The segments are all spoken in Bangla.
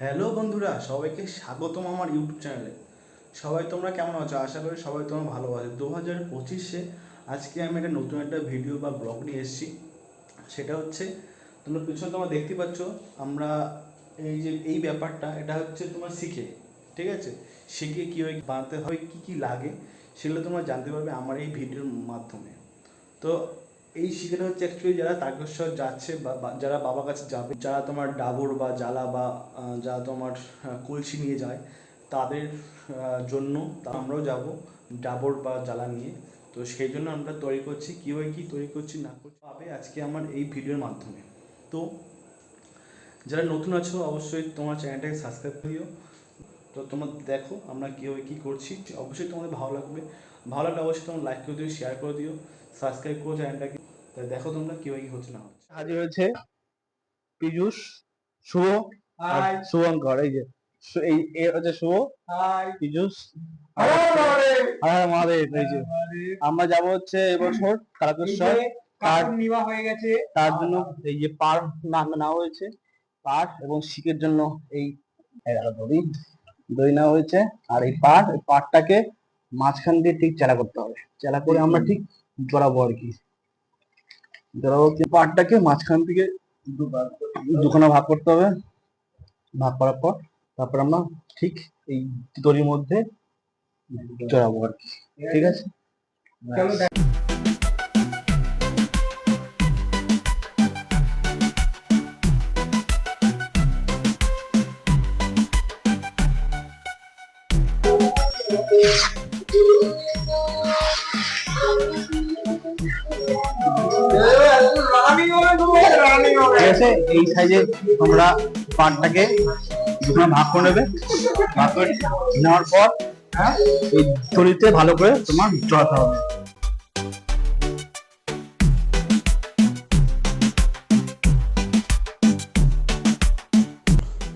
হ্যালো বন্ধুরা, সবাইকে স্বাগতম আমার ইউটিউব চ্যানেলে। সবাই তোমরা কেমন আছো? আশা করি সবাই তোমরা ভালো আছো। দু হাজার পঁচিশে আজকে আমি একটা নতুন একটা ভিডিও বা ব্লগ নিয়ে এসেছি। সেটা হচ্ছে, তোমরা পিছনে তোমরা দেখতে পাচ্ছ, আমরা এই যে, এই ব্যাপারটা, এটা হচ্ছে তোমার শিখে, ঠিক আছে? শিখে কীভাবে বানাতে হবে, কী কী লাগে, সেগুলো তোমরা জানতে পারবে আমার এই ভিডিওর মাধ্যমে। তো এই শিখেটা হচ্ছে অ্যাকচুয়ালি যারা তারকেশ্বর যাচ্ছে বা যারা বাবার কাছে যাবে, যারা তোমার ডাবর বা জ্বালা বা যারা তোমার কলসি নিয়ে যায়, তাদের জন্য আমরাও যাব ডাবর বা জ্বালা নিয়ে। তো সেই জন্য আমরা তৈরি করছি কীভাবে কী তৈরি করছি না করছি পাবে আজকে আমার এই ভিডিওর মাধ্যমে। তো যারা নতুন আছো অবশ্যই তোমার চ্যানেলটাকে সাবস্ক্রাইব করিও। তো তোমরা দেখো আমরা কীভাবে কী করছি, অবশ্যই তোমাদের ভালো লাগবে। ভালো লাগলে অবশ্যই তোমার লাইক করে দিও শেয়ার করে দিও সাবস্ক্রাইব করো চ্যানেলটাকে। তাই দেখো তোমরা কী হচ্ছে না হচ্ছে। হাজির হয়েছে পীযুষ শুভ আর শুভঙ্কর এই যে এই এ হচ্ছে শুভ হাই। পীযুষ আর আমাদের এই যে। আমরা যাব হচ্ছে এবছর তারকেশ্বর কার্ড নিবা হয়ে গেছে। তার জন্য এই যে পার নাম নেওয়া হয়েছে পার এবং শিকের জন্য এই দড়ি দড়ি নেওয়া হয়েছে। আর এই পার এই পারটাকে মাঝখান দিয়ে ঠিক চেলা করতে হবে। চেলা করে আমরা ঠিক জড়াবো আর কি। জড়াবো কি পারটাকে মাঝখান থেকে দু- দুখানা ভাগ করতে হবে। ভাগ করার পর তারপর আমরা ঠিক এই দড়ির মধ্যে জড়াবো আর কি। ঠিক আছে? চলো দেখ ঠিক আছে এই সাইজে তোমরা পাটটাকে দুখানা ভাগ করে নেবে। ভাগ করে নেওয়ার পর হ্যাঁ এই দড়িতে ভালো করে তোমার জড়াতে হবে।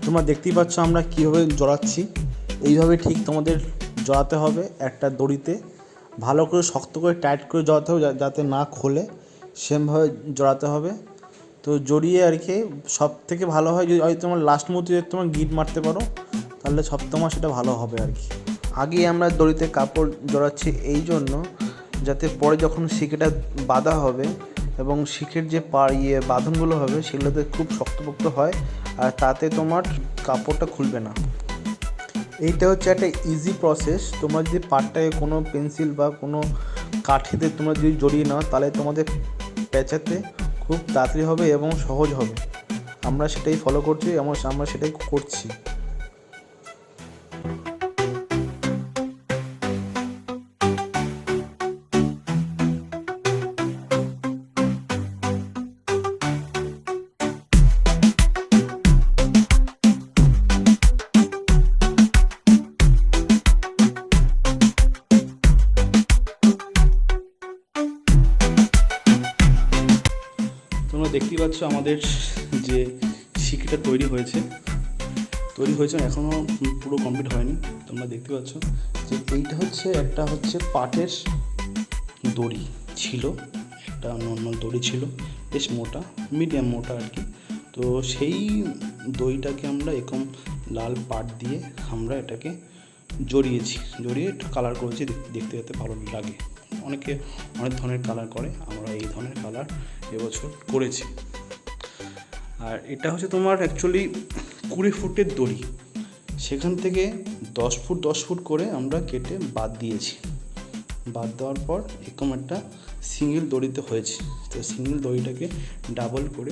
তোমরা দেখতেই পাচ্ছ আমরা কীভাবে জড়াচ্ছি। এইভাবে ঠিক তোমাদের জড়াতে হবে একটা দড়িতে। ভালো করে শক্ত করে টাইট করে জড়াতে হবে যাতে না খোলে। সেমভাবে জড়াতে হবে। তো জড়িয়ে আর কি সব থেকে ভালো হয় যদি তোমার লাস্ট মুহূর্তে যদি তোমার গিট মারতে পারো, তাহলে সব তোমার সেটা ভালো হবে আর কি। আগে আমরা দড়িতে কাপড় জড়াচ্ছি এই জন্য যাতে পরে যখন শিকেটা বাঁধা হবে এবং শিখের যে পা ইয়ে বাঁধনগুলো হবে সেগুলোতে খুব শক্তপোক্ত হয় আর তাতে তোমার কাপড়টা খুলবে না। এইটা হচ্ছে একটা ইজি প্রসেস তোমরা যদি পাটটাকে কোনো পেন্সিল বা কোনো কাঠিতে তোমরা যদি জড়িয়ে নাও, তাহলে তোমাদের পেঁচাতে খুব তাড়াতাড়ি হবে এবং সহজ হবে। আমরা সেটাই ফলো করছি এবং আমরা সেটাই করছি। আমাদের যে শিকিটা তৈরি হয়েছে তৈরি হয়েছে এখনও পুরো কমপ্লিট হয়নি। তোমরা দেখতে পাচ্ছ যে এইটা হচ্ছে, একটা হচ্ছে পাটের দড়ি ছিল, একটা নর্মাল দড়ি ছিল, বেশ মোটা মিডিয়াম মোটা আর কি। তো সেই দড়িটাকে আমরা এরকম লাল পাট দিয়ে আমরা এটাকে জড়িয়েছি, জড়িয়ে একটু কালার করেছি, দেখ- দেখতে যাতে ভালো লাগে। অনেকে অনেক ধরনের কালার করে, আমরা এই ধরনের কালার এবছর করেছি। আর এটা হচ্ছে তোমার অ্যাকচুয়ালি কুড়ি ফুটের দড়ি। সেখান থেকে দশ ফুট দশ ফুট করে আমরা কেটে বাদ দিয়েছি। বাদ দেওয়ার পর এরকম একটা সিঙ্গেল দড়িতে হয়েছে। তো সিঙ্গেল দড়িটাকে ডাবল করে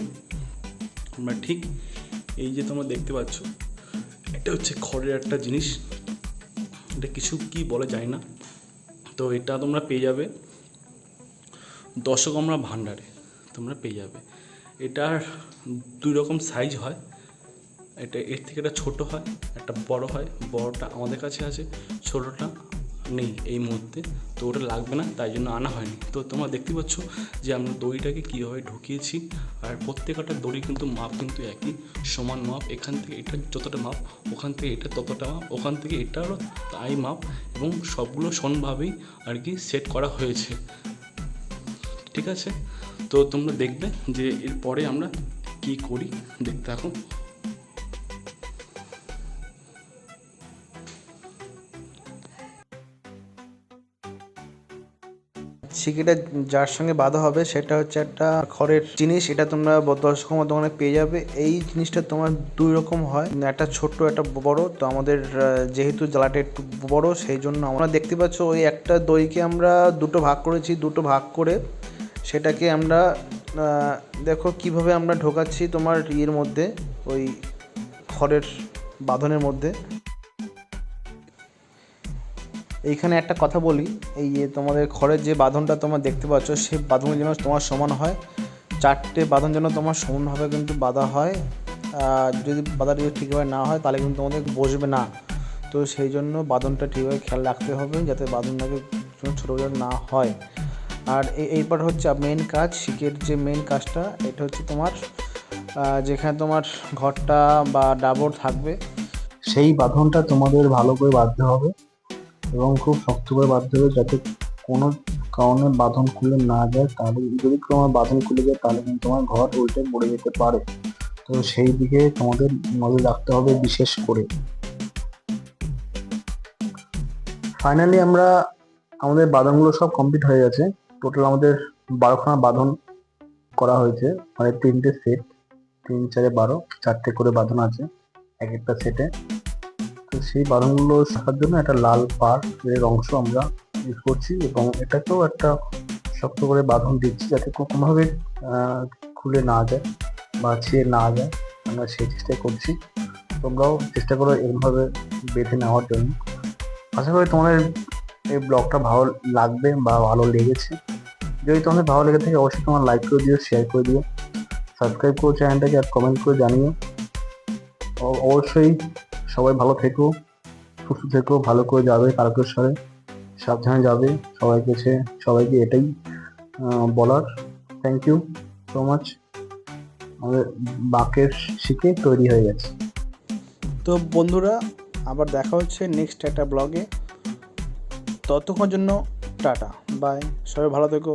আমরা ঠিক এই যে তোমরা দেখতে পাচ্ছ, এটা হচ্ছে খড়ের একটা জিনিস। এটা কিছু কি বলে যায় না। তো এটা তোমরা পেয়ে যাবে দশক আমরা ভাণ্ডারে। তোমরা পেয়ে যাবে। এটার দুই রকম সাইজ হয়। এটা এর থেকে এটা ছোটো হয়, একটা বড় হয়, বড়টা আমাদের কাছে আছে, ছোটোটা নেই এই মুহূর্তে, তো ওটা লাগবে না, তাই জন্য আনা হয়নি। তো তোমরা দেখতে পাচ্ছ যে আমরা দড়িটাকে কীভাবে ঢুকিয়েছি, আর প্রত্যেকটা দড়ি কিন্তু মাপ কিন্তু একই, সমান মাপ, এখান থেকে এটা যতটা মাপ, ওখান থেকে এটা ততটা মাপ, ওখান থেকে এটারও তাই মাপ, এবং সবগুলো সমানভাবেই আর কি সেট করা হয়েছে। ঠিক আছে? তো তোমরা দেখবে যে এরপরে আমরা কি করি? দেখতে থাকো। সিকিটা যার সঙ্গে বাঁধা হবে সেটা হচ্ছে একটা খড়ের জিনিস, এটা তোমরা দশ কমা দোকানে পেয়ে যাবে। এই জিনিসটা তোমার দুই রকম হয়। একটা ছোট্ট, একটা বড়। তো আমাদের যেহেতু জ্বালাটা একটু বড়, সেই জন্য আমরা দেখতে পাচ্ছ ওই একটা দইকে আমরা দুটো ভাগ করেছি। দুটো ভাগ করে সেটাকে আমরা দেখো কীভাবে আমরা ঢোকাচ্ছি তোমার ইয়ের মধ্যে, ওই খড়ের বাঁধনের মধ্যে। এইখানে একটা কথা বলি, এই যে তোমাদের খড়ের যে বাঁধনটা তোমরা দেখতে পাচ্ছ সেই বাঁধন যেন তোমার সমান হয়। চারটে বাঁধন যেন তোমার সমানভাবে কিন্তু বাঁধা হয়। যদি বাঁধাটা যদি ঠিকভাবে না হয়, তাহলে কিন্তু তোমাদের বসবে না। তো সেই জন্য বাঁধনটা ঠিকভাবে খেয়াল রাখতে হবে, যাতে বাঁধনটাকে ছোটো না হয়। আর এই- এইবার হচ্ছে মেন কাজ শিকের যে মেন কাজটা, এটা হচ্ছে তোমার যেখানে তোমার ঘরটা বা ডাবর থাকবে। সেই বাঁধনটা তোমাদের ভালো করে বাঁধতে হবে এবং খুব শক্ত করে বাঁধতে হবে যাতে কোনো কারণে বাঁধন খুলে না যায়। তাহলে যদি তোমার বাঁধন খুলে যায়, তাহলে কিন্তু তোমার ঘর উল্টে পড়ে যেতে পারে। তো সেই দিকে তোমাদের নজর রাখতে হবে বিশেষ করে। ফাইনালি আমরা আমাদের বাঁধনগুলো সব কমপ্লিট হয়ে গেছে। টোটাল আমাদের বারোখানা বাঁধন করা হয়েছে। মানে তিনটে সেট তিন, চারে বারো, চারটে করে বাঁধন আছে এক একটা সেটে তো সেই বাঁধনগুলো শাখার জন্য একটা লাল পাড় এর অংশ আমরা ইউজ করছি এবং এটাকেও একটা শক্ত করে বাঁধন দিচ্ছি যাতে কোনোভাবে খুলে না যায় বা ছিঁড়ে না যায়। আমরা সেই চেষ্টাই করছি। তোমরাও চেষ্টা করো এরকমভাবে বেঁধে নেওয়ার জন্য। আশা করি তোমাদের এই ব্লগটা ভালো লাগবে বা ভালো লেগেছে। যদি তোমাদের ভালো লেগে থাকে, অবশ্যই তোমার লাইক করে দিও শেয়ার করে দিও। সাবস্ক্রাইব করো চ্যানেলটাকে আর কমেন্ট করে জানিও। অবশ্যই সবাই ভালো থেকো, সুস্থ থেকো, ভালো করে যাবে তারকেশ্বরে। সাবধানে যাবে, সবাই কাছে, সবাইকে এটাই বলার। থ্যাংক ইউ সো মাচ আমাদের বাকের শিখে তৈরি হয়ে গেছে। তো বন্ধুরা, আবার দেখা হচ্ছে নেক্সট একটা ব্লগে ততক্ষণ জন্য টাটা। বাই। সবাই ভালো থেকো।